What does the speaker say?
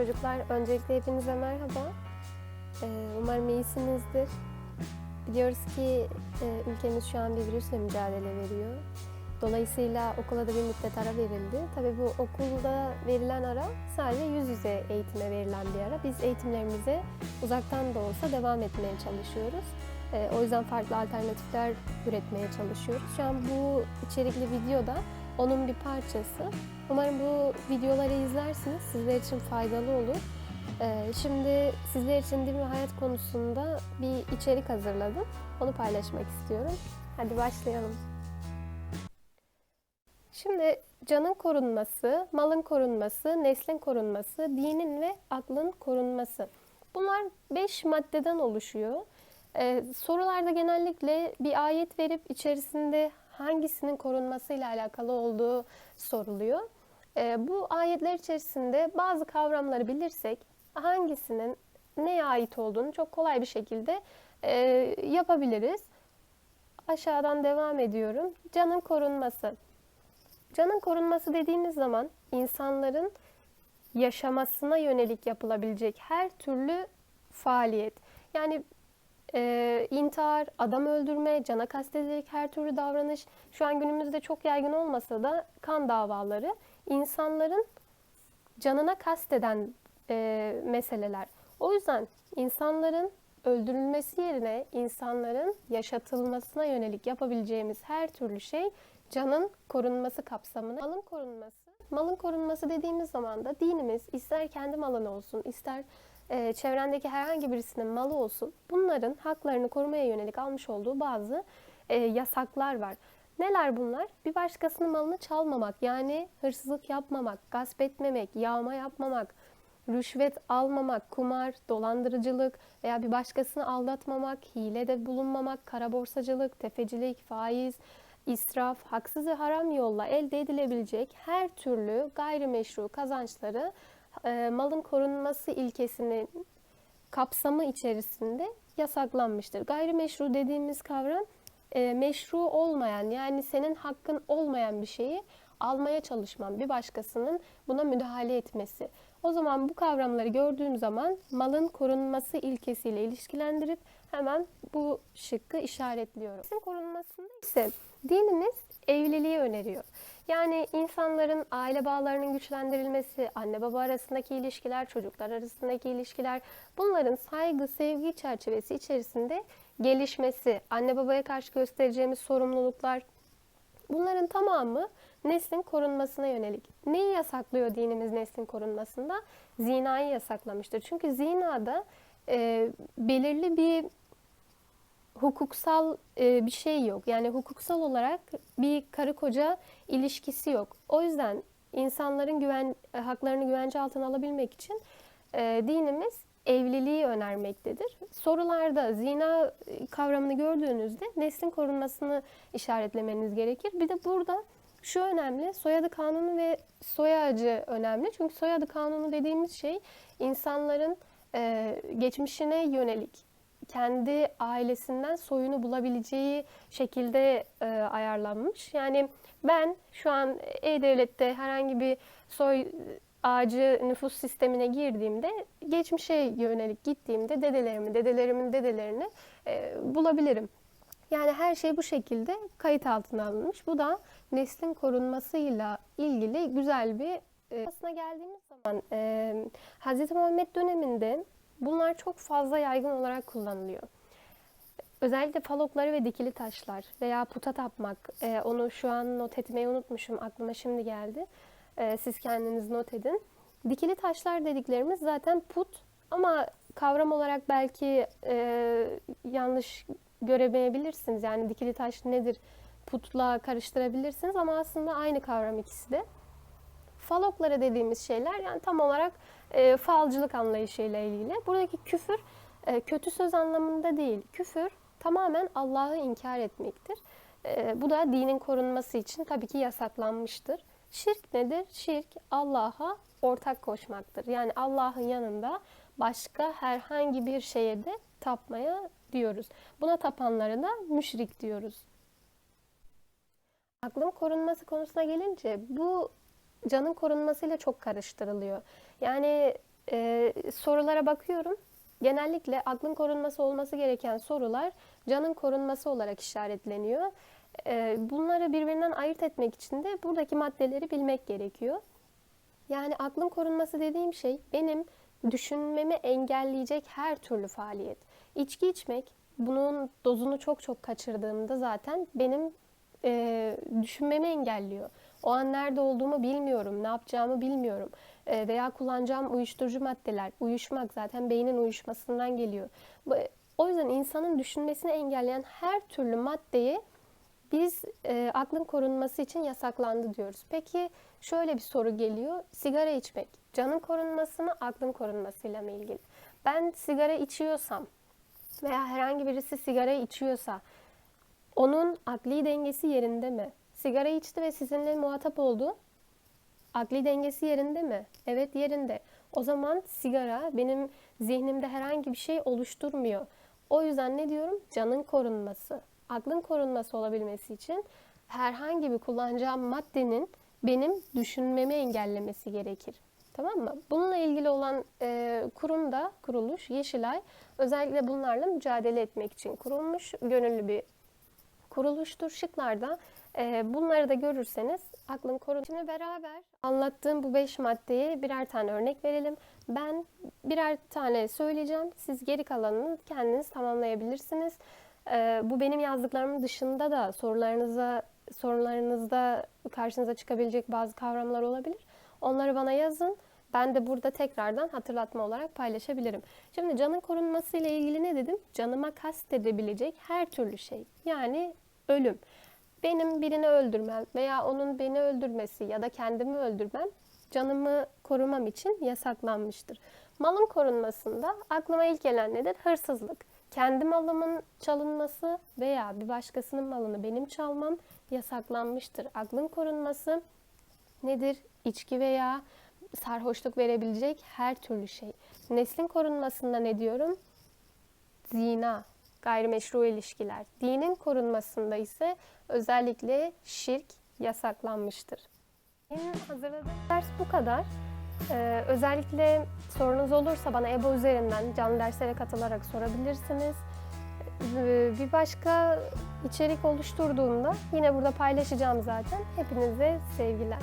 Çocuklar öncelikle hepinize merhaba. Ee, umarım iyisinizdir. Biliyoruz ki e, ülkemiz şu an bir virüsle mücadele veriyor. Dolayısıyla okula da bir müddet ara verildi. Tabii bu okulda verilen ara sadece yüz yüze eğitime verilen bir ara. Biz eğitimlerimize uzaktan da olsa devam etmeye çalışıyoruz. Ee, o yüzden farklı alternatifler üretmeye çalışıyoruz. Şu an bu içerikli videoda onun bir parçası. Umarım bu videoları izlersiniz. Sizler için faydalı olur. Ee, şimdi sizler için din ve hayat konusunda bir içerik hazırladım. Onu paylaşmak istiyorum. Hadi başlayalım. Şimdi canın korunması, malın korunması, neslin korunması, dinin ve aklın korunması. Bunlar beş maddeden oluşuyor. Ee, sorularda genellikle bir ayet verip içerisinde hangisinin korunmasıyla alakalı olduğu soruluyor. Ee, bu ayetler içerisinde bazı kavramları bilirsek hangisinin neye ait olduğunu çok kolay bir şekilde e, yapabiliriz. Aşağıdan devam ediyorum. Canın korunması. Canın korunması dediğimiz zaman insanların yaşamasına yönelik yapılabilecek her türlü faaliyet. Yani e, intihar, adam öldürme, cana kastedilecek her türlü davranış şu an günümüzde çok yaygın olmasa da kan davaları insanların canına kasteden e, meseleler. O yüzden insanların öldürülmesi yerine insanların yaşatılmasına yönelik yapabileceğimiz her türlü şey canın korunması kapsamına. Malın korunması. Malın korunması dediğimiz zaman da dinimiz ister kendi malın olsun, ister e, çevrendeki herhangi birisinin malı olsun bunların haklarını korumaya yönelik almış olduğu bazı e, yasaklar var. Neler bunlar? Bir başkasının malını çalmamak, yani hırsızlık yapmamak, gasp etmemek, yağma yapmamak, rüşvet almamak, kumar, dolandırıcılık veya bir başkasını aldatmamak, hilede bulunmamak, kara borsacılık, tefecilik, faiz, israf, haksız ve haram yolla elde edilebilecek her türlü gayrimeşru kazançları e, malın korunması ilkesinin kapsamı içerisinde yasaklanmıştır. Gayrimeşru dediğimiz kavram e, meşru olmayan yani senin hakkın olmayan bir şeyi almaya çalışman, bir başkasının buna müdahale etmesi. O zaman bu kavramları gördüğüm zaman malın korunması ilkesiyle ilişkilendirip hemen bu şıkkı işaretliyorum. Neslin korunmasında ise dinimiz evliliği öneriyor. Yani insanların aile bağlarının güçlendirilmesi, anne baba arasındaki ilişkiler, çocuklar arasındaki ilişkiler, bunların saygı, sevgi çerçevesi içerisinde gelişmesi, anne babaya karşı göstereceğimiz sorumluluklar, bunların tamamı neslin korunmasına yönelik. Neyi yasaklıyor dinimiz neslin korunmasında? Zinayı yasaklamıştır. Çünkü zinada e, belirli bir hukuksal e, bir şey yok. Yani hukuksal olarak bir karı koca ilişkisi yok. O yüzden insanların güven haklarını güvence altına alabilmek için e, dinimiz evliliği önermektedir. Sorularda zina kavramını gördüğünüzde neslin korunmasını işaretlemeniz gerekir. Bir de burada şu önemli, soyadı kanunu ve soy ağacı önemli. Çünkü soyadı kanunu dediğimiz şey insanların e, geçmişine yönelik kendi ailesinden soyunu bulabileceği şekilde e, ayarlanmış. Yani ben şu an E-Devlet'te herhangi bir soy ağacı nüfus sistemine girdiğimde geçmişe yönelik gittiğimde dedelerimi, dedelerimin dedelerini e, bulabilirim. Yani her şey bu şekilde kayıt altına alınmış. Bu da neslin korunmasıyla ilgili güzel bir e, aslına geldiğimiz zaman e, Hz. Muhammed döneminde bunlar çok fazla yaygın olarak kullanılıyor. Özellikle falokları ve dikili taşlar veya puta tapmak, e, onu şu an not etmeyi unutmuşum, aklıma şimdi geldi. E, siz kendiniz not edin. Dikili taşlar dediklerimiz zaten put ama kavram olarak belki e, yanlış göremeyebilirsiniz. Yani dikili taş nedir putla karıştırabilirsiniz ama aslında aynı kavram ikisi de. Faloklara dediğimiz şeyler yani tam olarak e, falcılık anlayışıyla ilgili. Buradaki küfür e, kötü söz anlamında değil. Küfür tamamen Allah'ı inkar etmektir. E, bu da dinin korunması için tabii ki yasaklanmıştır. Şirk nedir? Şirk Allah'a ortak koşmaktır. Yani Allah'ın yanında başka herhangi bir şeye de tapmaya diyoruz. Buna tapanlara da müşrik diyoruz. Aklın korunması konusuna gelince bu canın korunmasıyla çok karıştırılıyor. Yani e, sorulara bakıyorum. Genellikle aklın korunması olması gereken sorular canın korunması olarak işaretleniyor. E, bunları birbirinden ayırt etmek için de buradaki maddeleri bilmek gerekiyor. Yani aklın korunması dediğim şey benim düşünmemi engelleyecek her türlü faaliyet. İçki içmek, bunun dozunu çok çok kaçırdığımda zaten benim e, düşünmemi engelliyor. O an nerede olduğumu bilmiyorum, ne yapacağımı bilmiyorum. E, veya kullanacağım uyuşturucu maddeler, uyuşmak zaten beynin uyuşmasından geliyor. O yüzden insanın düşünmesini engelleyen her türlü maddeye biz e, aklın korunması için yasaklandı diyoruz. Peki şöyle bir soru geliyor. Sigara içmek canın korunması mı, aklın korunmasıyla mı ilgili? Ben sigara içiyorsam veya herhangi birisi sigara içiyorsa onun akli dengesi yerinde mi? Sigara içti ve sizinle muhatap oldu. Akli dengesi yerinde mi? Evet yerinde. O zaman sigara benim zihnimde herhangi bir şey oluşturmuyor. O yüzden ne diyorum? Canın korunması. Aklın korunması olabilmesi için herhangi bir kullanacağım maddenin benim düşünmemi engellemesi gerekir. Tamam mı? Bununla ilgili olan e, kurum da kuruluş Yeşilay özellikle bunlarla mücadele etmek için kurulmuş gönüllü bir kuruluştur. Şıklarda bunları da görürseniz aklın korun. Şimdi beraber anlattığım bu beş maddeye birer tane örnek verelim. Ben birer tane söyleyeceğim. Siz geri kalanını kendiniz tamamlayabilirsiniz. E, bu benim yazdıklarımın dışında da sorularınıza sorularınızda karşınıza çıkabilecek bazı kavramlar olabilir. Onları bana yazın. Ben de burada tekrardan hatırlatma olarak paylaşabilirim. Şimdi canın korunması ile ilgili ne dedim? Canıma kastedebilecek her türlü şey. Yani ölüm. Benim birini öldürmem veya onun beni öldürmesi ya da kendimi öldürmem canımı korumam için yasaklanmıştır. Malın korunmasında aklıma ilk gelen nedir? Hırsızlık. Kendi malımın çalınması veya bir başkasının malını benim çalmam yasaklanmıştır. Aklın korunması nedir? İçki veya sarhoşluk verebilecek her türlü şey. Neslin korunmasında ne diyorum? Zina, gayrimeşru ilişkiler. Dinin korunmasında ise özellikle şirk yasaklanmıştır. Benim hazırladığım ders bu kadar. Ee, özellikle sorunuz olursa bana EBO üzerinden canlı derslere katılarak sorabilirsiniz. Ee, bir başka içerik oluşturduğumda yine burada paylaşacağım zaten. Hepinize sevgiler.